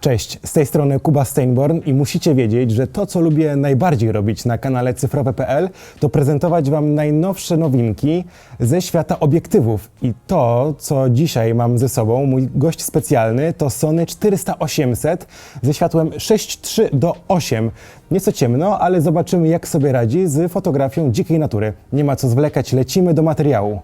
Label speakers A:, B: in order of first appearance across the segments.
A: Cześć, z tej strony Kuba Steinborn i musicie wiedzieć, że to, co lubię najbardziej robić na kanale cyfrowe.pl, to prezentować Wam najnowsze nowinki ze świata obiektywów. I to, co dzisiaj mam ze sobą, mój gość specjalny, to Sony 400-800 ze światłem 6.3 do 8. Nieco ciemno, ale zobaczymy, jak sobie radzi z fotografią dzikiej natury. Nie ma co zwlekać, lecimy do materiału.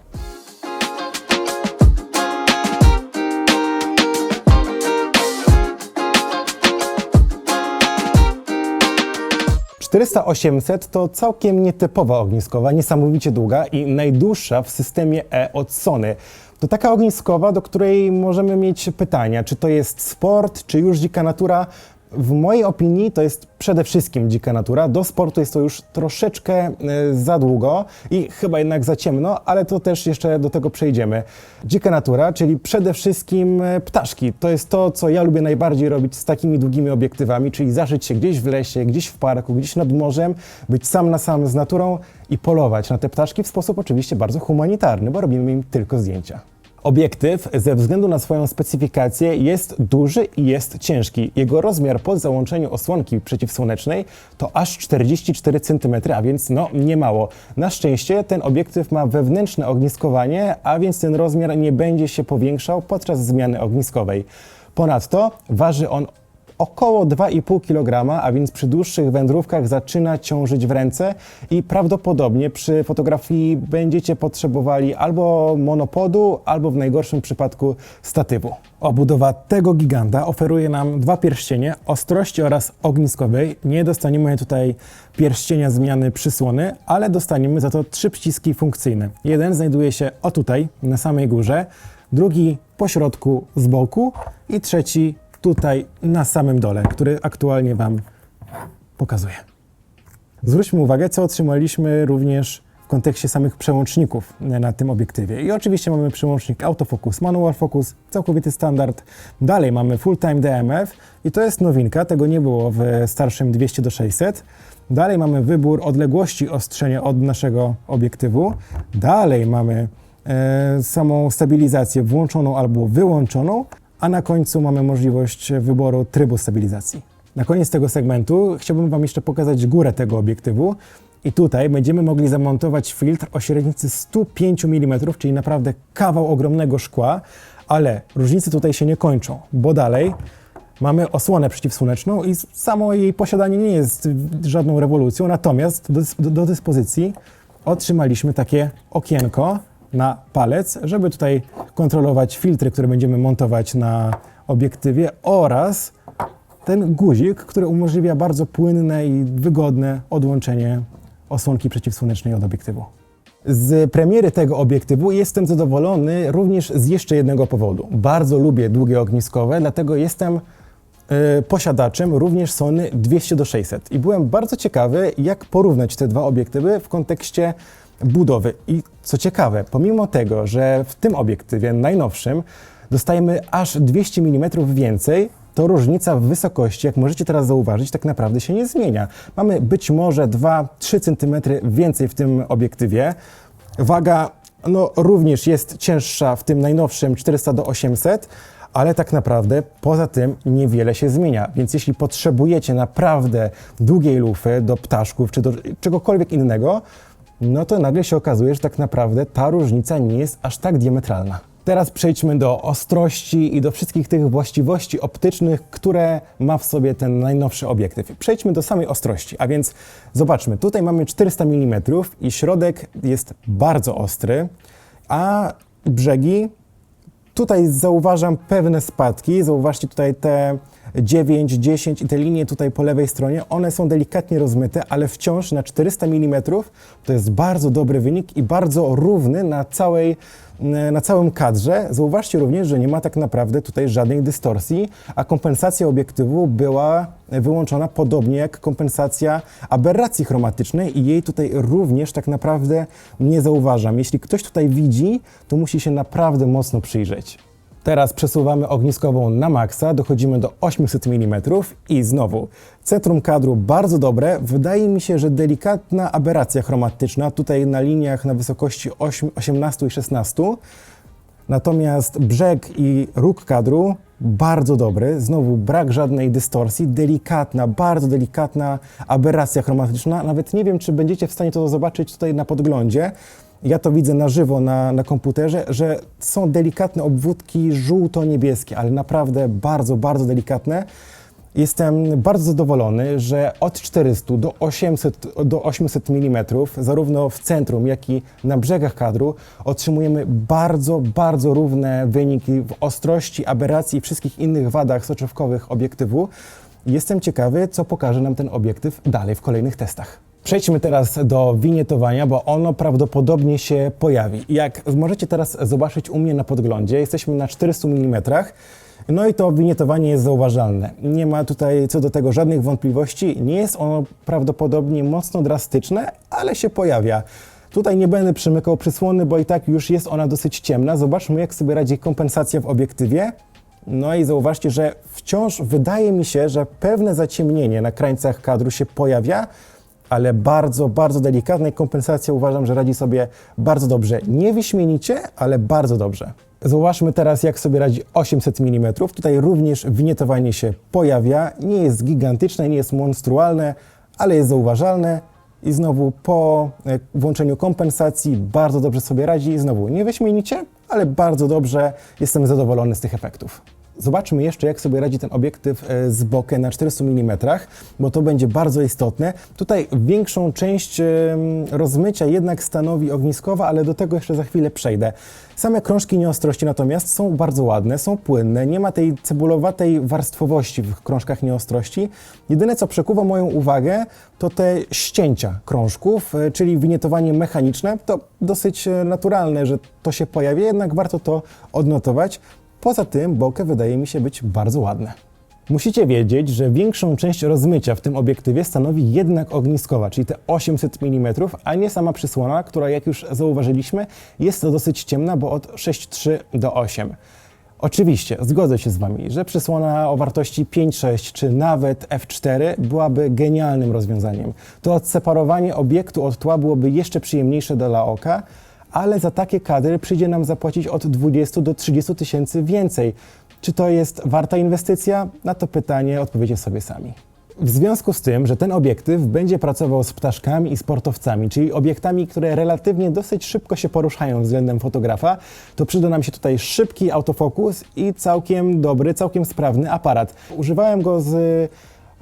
A: 400-800 to całkiem nietypowa ogniskowa, niesamowicie długa i najdłuższa w systemie E od Sony. To taka ogniskowa, do której możemy mieć pytania, czy to jest sport, czy już dzika natura. W mojej opinii to jest przede wszystkim dzika natura. Do sportu jest to już troszeczkę e, za długo i chyba jednak za ciemno, ale to też jeszcze do tego przejdziemy. Dzika natura, czyli przede wszystkim e, ptaszki. To jest to, co ja lubię najbardziej robić z takimi długimi obiektywami, czyli zaszyć się gdzieś w lesie, gdzieś w parku, gdzieś nad morzem, być sam na sam z naturą i polować na te ptaszki w sposób oczywiście bardzo humanitarny, bo robimy im tylko zdjęcia. Obiektyw ze względu na swoją specyfikację jest duży i jest ciężki. Jego rozmiar po załączeniu osłonki przeciwsłonecznej to aż 44 cm, a więc no nie mało. Na szczęście ten obiektyw ma wewnętrzne ogniskowanie, a więc ten rozmiar nie będzie się powiększał podczas zmiany ogniskowej. Ponadto waży on około 2,5 kg, a więc przy dłuższych wędrówkach zaczyna ciążyć w ręce i prawdopodobnie przy fotografii będziecie potrzebowali albo monopodu, albo w najgorszym przypadku statywu. Obudowa tego giganta oferuje nam dwa pierścienie ostrości oraz ogniskowej. Nie dostaniemy tutaj pierścienia zmiany przysłony, ale dostaniemy za to trzy przyciski funkcyjne. Jeden znajduje się o tutaj, na samej górze, drugi po środku z boku i trzeci tutaj na samym dole, który aktualnie Wam pokazuję. Zwróćmy uwagę, co otrzymaliśmy również w kontekście samych przełączników na tym obiektywie. I oczywiście mamy przełącznik autofocus, manual focus, całkowity standard. Dalej mamy full time DMF i to jest nowinka, tego nie było w starszym 200 do 600. Dalej mamy wybór odległości ostrzenia od naszego obiektywu. Dalej mamy e, samą stabilizację włączoną albo wyłączoną, a na końcu mamy możliwość wyboru trybu stabilizacji. Na koniec tego segmentu chciałbym Wam jeszcze pokazać górę tego obiektywu. I tutaj będziemy mogli zamontować filtr o średnicy 105 mm, czyli naprawdę kawał ogromnego szkła, ale różnice tutaj się nie kończą, bo dalej mamy osłonę przeciwsłoneczną i samo jej posiadanie nie jest żadną rewolucją, natomiast do, do, dyspozycji otrzymaliśmy takie okienko na palec, żeby tutaj kontrolować filtry, które będziemy montować na obiektywie oraz ten guzik, który umożliwia bardzo płynne i wygodne odłączenie osłonki przeciwsłonecznej od obiektywu. Z premiery tego obiektywu jestem zadowolony również z jeszcze jednego powodu. Bardzo lubię długie ogniskowe, dlatego jestem y, posiadaczem również Sony 200 do 600 i byłem bardzo ciekawy, jak porównać te dwa obiektywy w kontekście budowy. I co ciekawe, pomimo tego, że w tym obiektywie najnowszym dostajemy aż 200 mm więcej, to różnica w wysokości, jak możecie teraz zauważyć, tak naprawdę się nie zmienia. Mamy być może 2-3 cm więcej w tym obiektywie. Waga no, również jest cięższa w tym najnowszym 400 do 800, ale tak naprawdę poza tym niewiele się zmienia. Więc jeśli potrzebujecie naprawdę długiej lufy do ptaszków czy do czegokolwiek innego, no to nagle się okazuje, że tak naprawdę ta różnica nie jest aż tak diametralna. Teraz przejdźmy do ostrości i do wszystkich tych właściwości optycznych, które ma w sobie ten najnowszy obiektyw. Przejdźmy do samej ostrości, a więc zobaczmy, tutaj mamy 400 mm i środek jest bardzo ostry, a brzegi tutaj zauważam pewne spadki. Zauważcie tutaj te 9, 10 i te linie tutaj po lewej stronie, one są delikatnie rozmyte, ale wciąż na 400 mm to jest bardzo dobry wynik i bardzo równy na całej na całym kadrze. Zauważcie również, że nie ma tak naprawdę tutaj żadnej dystorsji, a kompensacja obiektywu była wyłączona podobnie jak kompensacja aberracji chromatycznej i jej tutaj również tak naprawdę nie zauważam. Jeśli ktoś tutaj widzi, to musi się naprawdę mocno przyjrzeć. Teraz przesuwamy ogniskową na maksa, dochodzimy do 800 mm i znowu centrum kadru bardzo dobre. Wydaje mi się, że delikatna aberracja chromatyczna tutaj na liniach na wysokości 8, 18 i 16. Natomiast brzeg i róg kadru bardzo dobry. Znowu brak żadnej dystorsji, delikatna, bardzo delikatna aberracja chromatyczna. Nawet nie wiem, czy będziecie w stanie to zobaczyć tutaj na podglądzie. Ja to widzę na żywo na, na komputerze, że są delikatne obwódki żółto-niebieskie, ale naprawdę bardzo, bardzo delikatne. Jestem bardzo zadowolony, że od 400 do 800, do 800 mm, zarówno w centrum, jak i na brzegach kadru, otrzymujemy bardzo, bardzo równe wyniki w ostrości, aberracji i wszystkich innych wadach soczewkowych obiektywu. Jestem ciekawy, co pokaże nam ten obiektyw dalej w kolejnych testach. Przejdźmy teraz do winietowania, bo ono prawdopodobnie się pojawi. Jak możecie teraz zobaczyć u mnie na podglądzie, jesteśmy na 400 mm. No i to winietowanie jest zauważalne. Nie ma tutaj co do tego żadnych wątpliwości. Nie jest ono prawdopodobnie mocno drastyczne, ale się pojawia. Tutaj nie będę przymykał przysłony, bo i tak już jest ona dosyć ciemna. Zobaczmy, jak sobie radzi kompensacja w obiektywie. No i zauważcie, że wciąż wydaje mi się, że pewne zaciemnienie na krańcach kadru się pojawia, ale bardzo, bardzo delikatnej kompensacja uważam, że radzi sobie bardzo dobrze. Nie wyśmienicie, ale bardzo dobrze. Zauważmy teraz, jak sobie radzi 800 mm. Tutaj również winietowanie się pojawia. Nie jest gigantyczne, nie jest monstrualne, ale jest zauważalne. I znowu po e, włączeniu kompensacji bardzo dobrze sobie radzi. I znowu nie wyśmienicie, ale bardzo dobrze. Jestem zadowolony z tych efektów. Zobaczmy jeszcze, jak sobie radzi ten obiektyw e, z bokiem na 400 mm, bo to będzie bardzo istotne. Tutaj większą część rozmycia jednak stanowi ogniskowa, ale do tego jeszcze za chwilę przejdę. Same krążki nieostrości natomiast są bardzo ładne, są płynne, nie ma tej cebulowatej warstwowości w krążkach nieostrości. Jedyne, co przekuwa moją uwagę, to te ścięcia krążków, e, czyli winietowanie mechaniczne. To dosyć e, naturalne, że to się pojawia, jednak warto to odnotować. Poza tym bokeh wydaje mi się być bardzo ładne. Musicie wiedzieć, że większą część rozmycia w tym obiektywie stanowi jednak ogniskowa, czyli te 800 mm, a nie sama przysłona, która jak już zauważyliśmy jest dosyć ciemna, bo od 6,3 do 8. Oczywiście, zgodzę się z Wami, że przysłona o wartości 5,6 czy nawet f4 byłaby genialnym rozwiązaniem. To odseparowanie obiektu od tła byłoby jeszcze przyjemniejsze dla oka, ale za takie kadry przyjdzie nam zapłacić od 20 do 30 tysięcy więcej. Czy to jest warta inwestycja? Na to pytanie odpowiecie sobie sami. W związku z tym, że ten obiektyw będzie pracował z ptaszkami i sportowcami, czyli obiektami, które relatywnie dosyć szybko się poruszają względem fotografa, to przyda nam się tutaj szybki autofokus i całkiem dobry, całkiem sprawny aparat. Używałem go z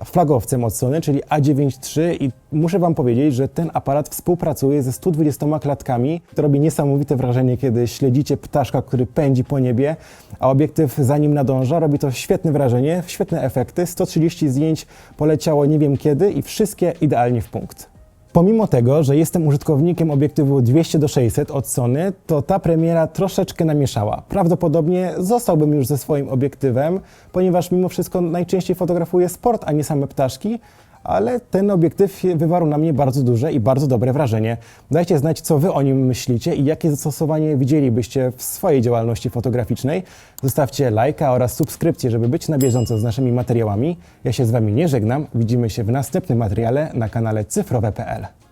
A: flagowcem od Sony, czyli A9 III i muszę Wam powiedzieć, że ten aparat współpracuje ze 120 klatkami. To robi niesamowite wrażenie, kiedy śledzicie ptaszka, który pędzi po niebie, a obiektyw za nim nadąża. Robi to świetne wrażenie, świetne efekty. 130 zdjęć poleciało nie wiem kiedy i wszystkie idealnie w punkt. Pomimo tego, że jestem użytkownikiem obiektywu 200 do 600 od Sony, to ta premiera troszeczkę namieszała. Prawdopodobnie zostałbym już ze swoim obiektywem, ponieważ mimo wszystko najczęściej fotografuję sport, a nie same ptaszki, ale ten obiektyw wywarł na mnie bardzo duże i bardzo dobre wrażenie. Dajcie znać, co Wy o nim myślicie i jakie zastosowanie widzielibyście w swojej działalności fotograficznej. Zostawcie lajka oraz subskrypcję, żeby być na bieżąco z naszymi materiałami. Ja się z Wami nie żegnam. Widzimy się w następnym materiale na kanale cyfrowe.pl.